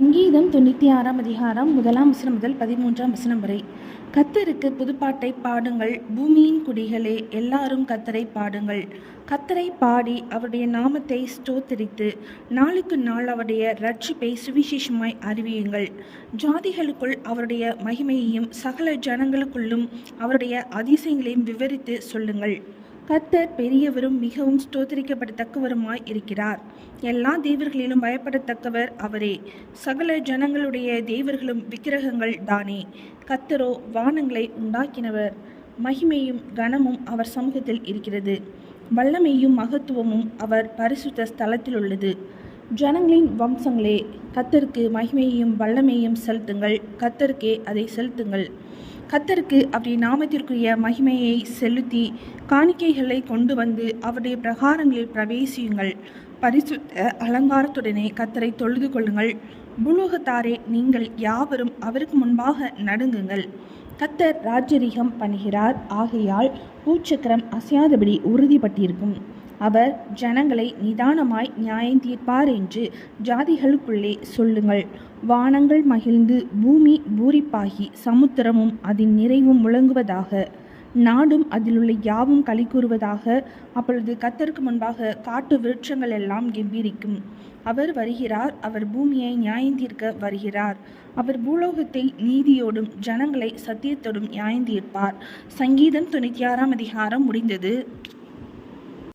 சங்கீதம் தொண்ணூற்றி ஆறாம் அதிகாரம் முதலாம் வசனம் முதல் பதிமூன்றாம் வசனம் வரை. கத்தருக்கு புதுப்பாட்டை பாடுங்கள். பூமியின் குடிகளே எல்லாரும் கத்தரை பாடுங்கள். கத்தரை பாடி அவருடைய நாமத்தை ஸ்தோத்தரித்து நாளுக்கு நாள் அவருடைய ரட்சிப்பை சுவிசேஷமாய் அறிவியுங்கள். ஜாதிகளுக்குள் அவருடைய மகிமையையும் சகல ஜனங்களுக்குள்ளும் அவருடைய அதிசயங்களையும் விவரித்து சொல்லுங்கள். கத்தர் பெரியவரும் மிகவும் ஸ்தோத்திரிக்கப்படத்தக்கவருமாய் இருக்கிறார். எல்லா தேவர்களிலும் பயப்படத்தக்கவர் அவரே. சகல ஜனங்களுடைய தேவர்களும் விக்கிரகங்கள் தானே. கத்தரோ வானங்களை உண்டாக்கினவர். மகிமையும் கனமும் அவர் சமூகத்தில் இருக்கிறது. வல்லமையும் மகத்துவமும் அவர் பரிசுத்த ஸ்தலத்தில் உள்ளது ஜனங்களின் வம்சங்களே கத்தருக்கு மகிமையையும் வல்லமையும் செலுத்துங்கள். கத்தருக்கே அதை செலுத்துங்கள். கத்தருக்கு அவருடைய நாமத்திற்குரிய மகிமையை செலுத்தி காணிக்கைகளை கொண்டு வந்து அவருடைய பிரகாரங்களில் பிரவேசியுங்கள். பரிசுத்த அலங்காரத்துடனே கத்தரை தொழுது கொள்ளுங்கள். புலோகத்தாரே நீங்கள் யாவரும் அவருக்கு முன்பாக நடுங்குங்கள். கத்தர் ராஜரீகம் பண்ணுகிறார். ஆகையால் பூச்சக்கரம் அசையாதபடி உறுதிப்பட்டிருக்கும். அவர் ஜனங்களை நிதானமாய் நியாயம் தீர்ப்பார் என்று ஜாதிகளுக்குள்ளே சொல்லுங்கள். வானங்கள் மகிழ்ந்து பூமி பூரிப்பாகி சமுத்திரமும் அதன் நிறைவும் முழங்குவதாக நாடும் அதிலுள்ள யாவும் களி கூறுவதாக அப்பொழுது கத்தருக்கு முன்பாக காட்டு விருட்சங்கள் எல்லாம் கெம்பீரிக்கும். அவர் வருகிறார் அவர் பூமியை நியாயந்தீர்க்க வருகிறார். அவர் பூலோகத்தை நீதியோடும் ஜனங்களை சத்தியத்தோடும் நியாயந்தீர்ப்பார் சங்கீதம் தொண்ணூற்றி ஆறாம் அதிகாரம் முடிந்தது.